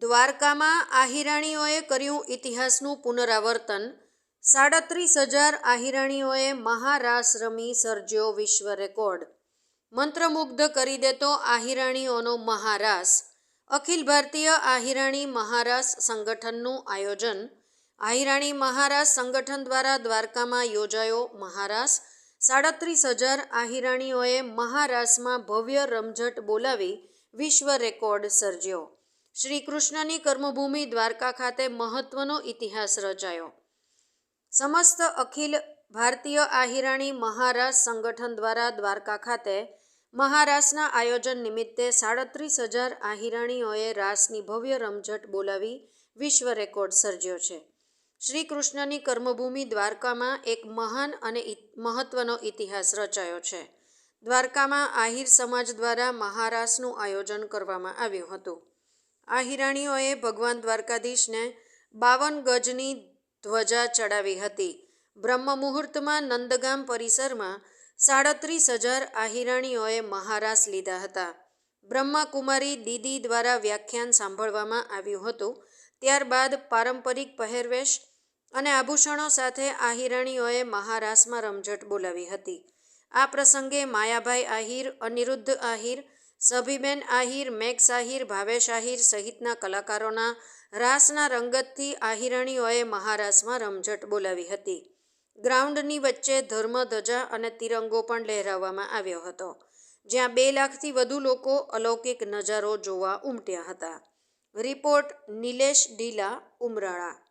દ્વારકામાં આહિરાણીઓએ કર્યું ઇતિહાસનું પુનરાવર્તન. સાડત્રીસ હજાર આહિરાણીઓએ મહારાસ રમી સર્જ્યો વિશ્વ રેકોર્ડ. મંત્રમુગ્ધ કરી દેતો આહિરાણીઓનો મહારાસ. અખિલ ભારતીય આહિરાણી મહારાસ સંગઠનનું આયોજન. આહિરાણી મહારાસ સંગઠન દ્વારા દ્વારકામાં યોજાયો મહારાસ. સાડત્રીસ હજાર આહિરાણીઓએ મહારાસમાં ભવ્ય રમઝટ બોલાવી વિશ્વ રેકોર્ડ સર્જ્યો. શ્રી કૃષ્ણની કર્મભૂમિ દ્વારકા ખાતે મહત્વનો ઇતિહાસ રચાયો. સમસ્ત અખિલ ભારતીય આહિરાણી મહારાસ સંગઠન દ્વારા દ્વારકા ખાતે મહારાસના આયોજન નિમિત્તે સાડત્રીસ હજાર આહિરાણીઓએ રાસની ભવ્ય રમઝટ બોલાવી વિશ્વ રેકોર્ડ સર્જ્યો છે. શ્રી કૃષ્ણની કર્મભૂમિ દ્વારકામાં એક મહાન અને મહત્વનો ઇતિહાસ રચાયો છે. દ્વારકામાં આહિર સમાજ દ્વારા મહારાસનું આયોજન કરવામાં આવ્યું હતું. આહિરાણીઓએ ભગવાન દ્વારકાધીશને બાવન ગજની ધ્વજા ચડાવી હતી. બ્રહ્મ મુહૂર્તમાં નંદગામ પરિસરમાં સાડત્રીસ હજાર આહિરાણીઓએ મહારાસ લીધા હતા. બ્રહ્માકુમારી દીદી દ્વારા વ્યાખ્યાન સાંભળવામાં આવ્યું હતું. ત્યારબાદ પારંપરિક પહેરવેશ અને આભૂષણો સાથે આહિરાણીઓએ મહારાસમાં રમઝટ બોલાવી હતી. આ પ્રસંગે માયાભાઈ આહિર, અનિરુદ્ધ આહિર સભીબેન આહિર, મેઘ આહિર ભાવેશ આહિર સહિતના કલાકારોના રાસના રંગતથી આહિરાણીઓએ મહારાસમાં રમઝટ બોલાવી હતી. ગ્રાઉન્ડની વચ્ચે ધર્મધ્વજા અને તિરંગો પણ લહેરાવવામાં આવ્યો હતો, જ્યાં બે લાખથી વધુ લોકો અલૌકિક નજારો જોવા ઉમટ્યા હતા. રિપોર્ટ નિલેશ ડીલા, ઉમરાળા.